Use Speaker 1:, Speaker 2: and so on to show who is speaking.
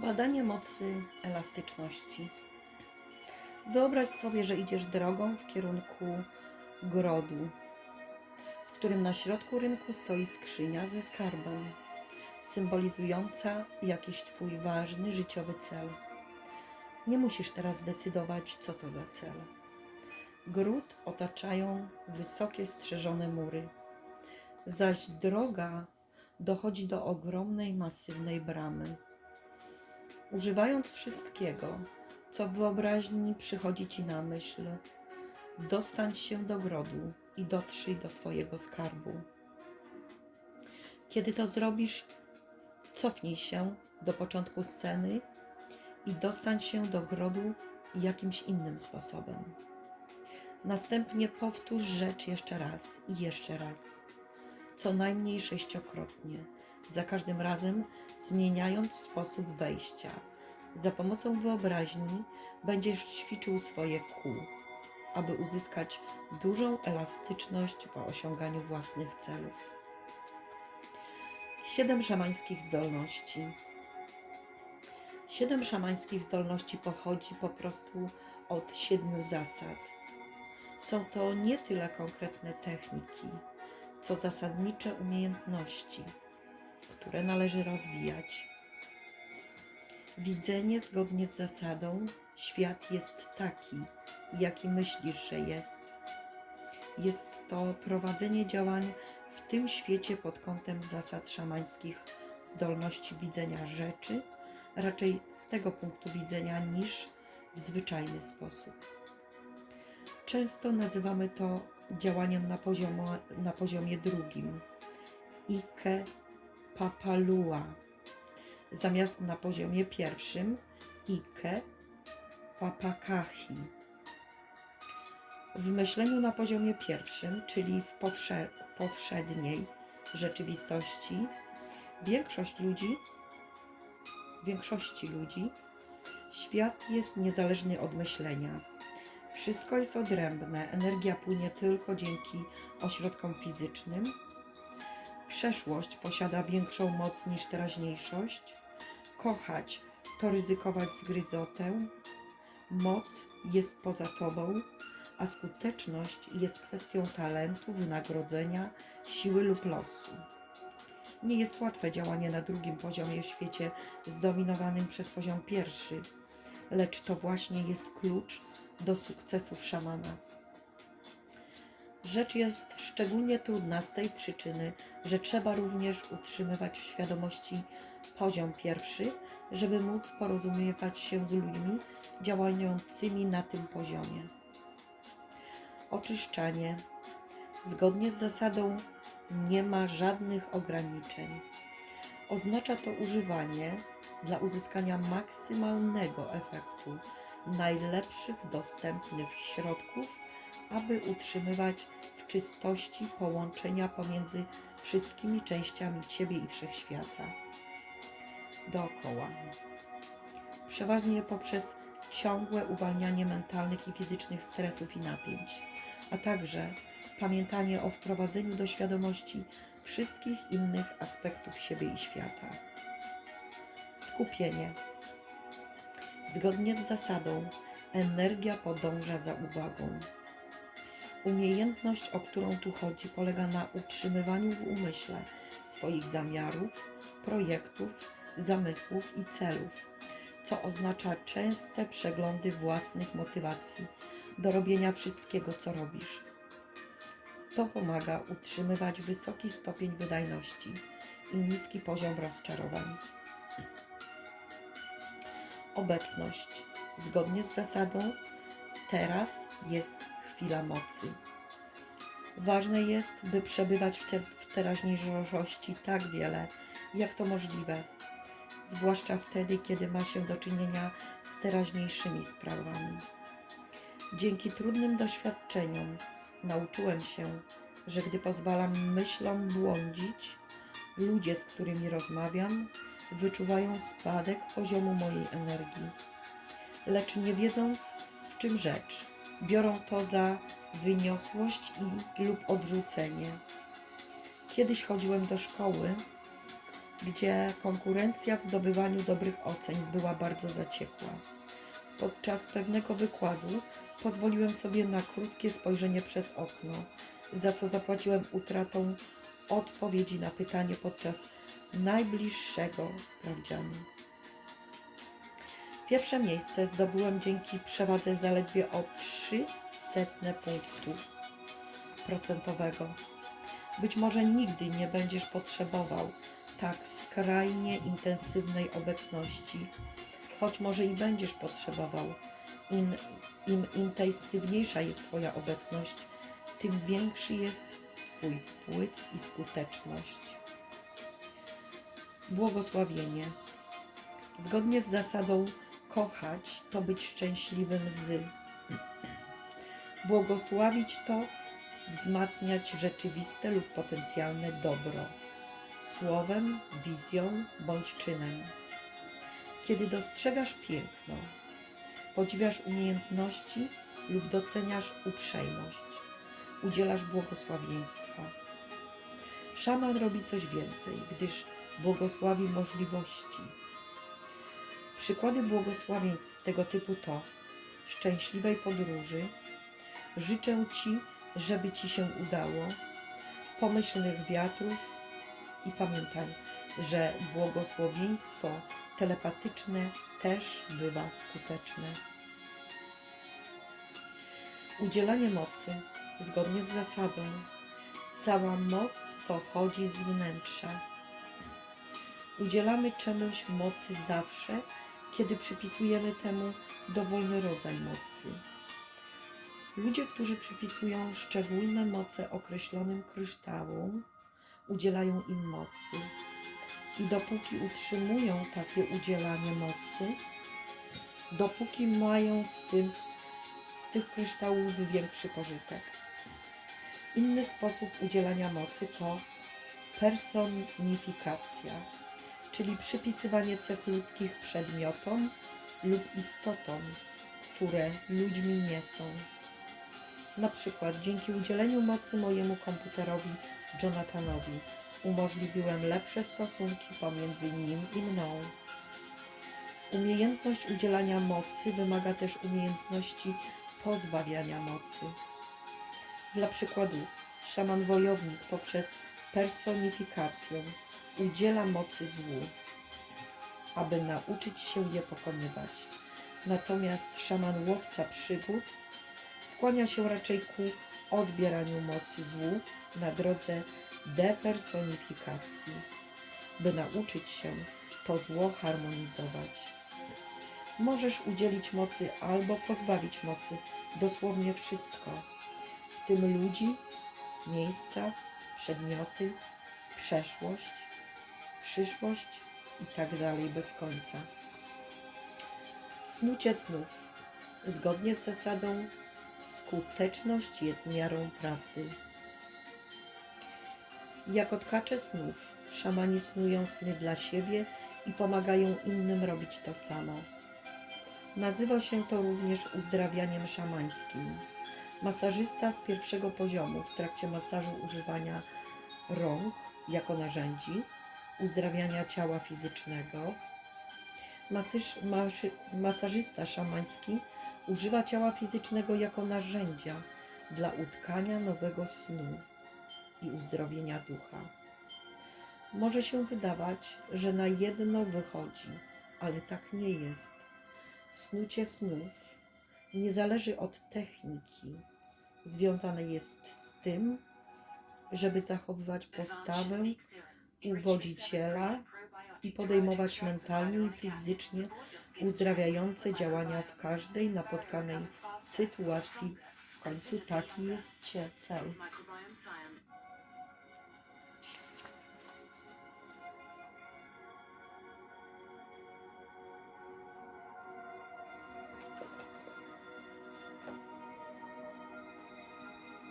Speaker 1: Badanie mocy elastyczności. Wyobraź sobie, że idziesz drogą w kierunku grodu, w którym na środku rynku stoi skrzynia ze skarbem, symbolizująca jakiś Twój ważny życiowy cel. Nie musisz teraz zdecydować, co to za cel. Gród otaczają wysokie strzeżone mury, zaś droga dochodzi do ogromnej, masywnej bramy. Używając wszystkiego, co w wyobraźni przychodzi ci na myśl, dostań się do grodu i dotrzyj do swojego skarbu. Kiedy to zrobisz, cofnij się do początku sceny i dostań się do grodu jakimś innym sposobem. Następnie powtórz rzecz jeszcze raz i jeszcze raz, co najmniej sześciokrotnie, za każdym razem zmieniając sposób wejścia. Za pomocą wyobraźni będziesz ćwiczył swoje kół, aby uzyskać dużą elastyczność w osiąganiu własnych celów. Siedem szamańskich zdolności. Siedem szamańskich zdolności pochodzi po prostu od siedmiu zasad. Są to nie tyle konkretne techniki, co zasadnicze umiejętności, które należy rozwijać. Widzenie zgodnie z zasadą świat jest taki, jaki myślisz, że jest. Jest to prowadzenie działań w tym świecie pod kątem zasad szamańskich zdolności widzenia rzeczy, raczej z tego punktu widzenia niż w zwyczajny sposób. Często nazywamy to działaniem na, poziomo, na poziomie drugim. Ike papalua. Zamiast na poziomie pierwszym Ike papakahi. W myśleniu na poziomie pierwszym, czyli w powsze, powszedniej rzeczywistości, większość ludzi, większości ludzi, świat jest niezależny od myślenia. Wszystko jest odrębne, energia płynie tylko dzięki ośrodkom fizycznym. Przeszłość posiada większą moc niż teraźniejszość. Kochać to ryzykować zgryzotę. Moc jest poza tobą, a skuteczność jest kwestią talentu, wynagrodzenia, siły lub losu. Nie jest łatwe działanie na drugim poziomie w świecie zdominowanym przez poziom pierwszy, lecz to właśnie jest klucz do sukcesów szamana. Rzecz jest szczególnie trudna z tej przyczyny, że trzeba również utrzymywać w świadomości poziom pierwszy, żeby móc porozumiewać się z ludźmi działającymi na tym poziomie. Oczyszczanie. Zgodnie z zasadą nie ma żadnych ograniczeń. Oznacza to używanie dla uzyskania maksymalnego efektu najlepszych dostępnych środków, aby utrzymywać w czystości połączenia pomiędzy wszystkimi częściami Ciebie i wszechświata. Dookoła. Przeważnie poprzez ciągłe uwalnianie mentalnych i fizycznych stresów i napięć, a także pamiętanie o wprowadzeniu do świadomości wszystkich innych aspektów siebie i świata. Skupienie. Zgodnie z zasadą, energia podąża za uwagą. Umiejętność, o którą tu chodzi, polega na utrzymywaniu w umyśle swoich zamiarów, projektów, zamysłów i celów, co oznacza częste przeglądy własnych motywacji do robienia wszystkiego, co robisz. To pomaga utrzymywać wysoki stopień wydajności i niski poziom rozczarowań obecność. Zgodnie z zasadą, teraz jest chwila mocy. Ważne jest, by przebywać w, te, w teraźniejszości tak wiele, jak to możliwe, zwłaszcza wtedy, kiedy ma się do czynienia z teraźniejszymi sprawami. Dzięki trudnym doświadczeniom nauczyłem się, że gdy pozwalam myślom błądzić, ludzie, z którymi rozmawiam, wyczuwają spadek poziomu mojej energii. Lecz nie wiedząc, w czym rzecz, biorą to za wyniosłość i lub odrzucenie. Kiedyś chodziłem do szkoły, gdzie konkurencja w zdobywaniu dobrych ocen była bardzo zaciekła. Podczas pewnego wykładu pozwoliłem sobie na krótkie spojrzenie przez okno, za co zapłaciłem utratą odpowiedzi na pytanie podczas najbliższego sprawdzianu. Pierwsze miejsce zdobyłem dzięki przewadze zaledwie o 300 punktu procentowego. Być może nigdy nie będziesz potrzebował tak skrajnie intensywnej obecności, choć może i będziesz potrzebował. Im, Im intensywniejsza jest Twoja obecność, tym większy jest Twój wpływ i skuteczność. Błogosławienie. Zgodnie z zasadą kochać to być szczęśliwym z. Błogosławić to wzmacniać rzeczywiste lub potencjalne dobro słowem, wizją bądź czynem. Kiedy dostrzegasz piękno, podziwiasz umiejętności lub doceniasz uprzejmość, udzielasz błogosławieństwa. Szaman robi coś więcej, gdyż błogosławi możliwości. Przykłady błogosławieństw tego typu to szczęśliwej podróży, życzę Ci, żeby Ci się udało, pomyślnych wiatrów i pamiętaj, że błogosławieństwo telepatyczne też bywa skuteczne. Udzielanie mocy zgodnie z zasadą cała moc pochodzi z wnętrza. Udzielamy czemuś mocy zawsze, kiedy przypisujemy temu dowolny rodzaj mocy. Ludzie, którzy przypisują szczególne moce określonym kryształom, udzielają im mocy. I dopóki utrzymują takie udzielanie mocy, dopóki mają z, tym, z tych kryształów większy pożytek. Inny sposób udzielania mocy to personifikacja, czyli przypisywanie cech ludzkich przedmiotom lub istotom, które ludźmi nie są. Na przykład dzięki udzieleniu mocy mojemu komputerowi Jonathanowi umożliwiłem lepsze stosunki pomiędzy nim i mną. Umiejętność udzielania mocy wymaga też umiejętności pozbawiania mocy. Dla przykładu, szaman wojownik poprzez personifikację udziela mocy złu, aby nauczyć się je pokonywać. Natomiast szaman łowca przygód skłania się raczej ku odbieraniu mocy złu na drodze depersonifikacji, by nauczyć się to zło harmonizować. Możesz udzielić mocy albo pozbawić mocy dosłownie wszystko, w tym ludzi, miejsca, przedmioty, przeszłość, przyszłość i tak dalej bez końca. Snucie snów. Zgodnie z zasadą skuteczność jest miarą prawdy. Jak odkacze snów, szamani snują sny dla siebie i pomagają innym robić to samo. Nazywa się to również uzdrawianiem szamańskim. Masażysta z pierwszego poziomu w trakcie masażu używania rąk jako narzędzi uzdrawiania ciała fizycznego. Masyż, maszy, masażysta szamański używa ciała fizycznego jako narzędzia dla utkania nowego snu i uzdrowienia ducha. Może się wydawać, że na jedno wychodzi, ale tak nie jest. Snucie snów nie zależy od techniki. Związane jest z tym, żeby zachowywać postawę uwodziciela i podejmować mentalnie i fizycznie uzdrawiające działania w każdej napotkanej sytuacji. W końcu taki jest cel.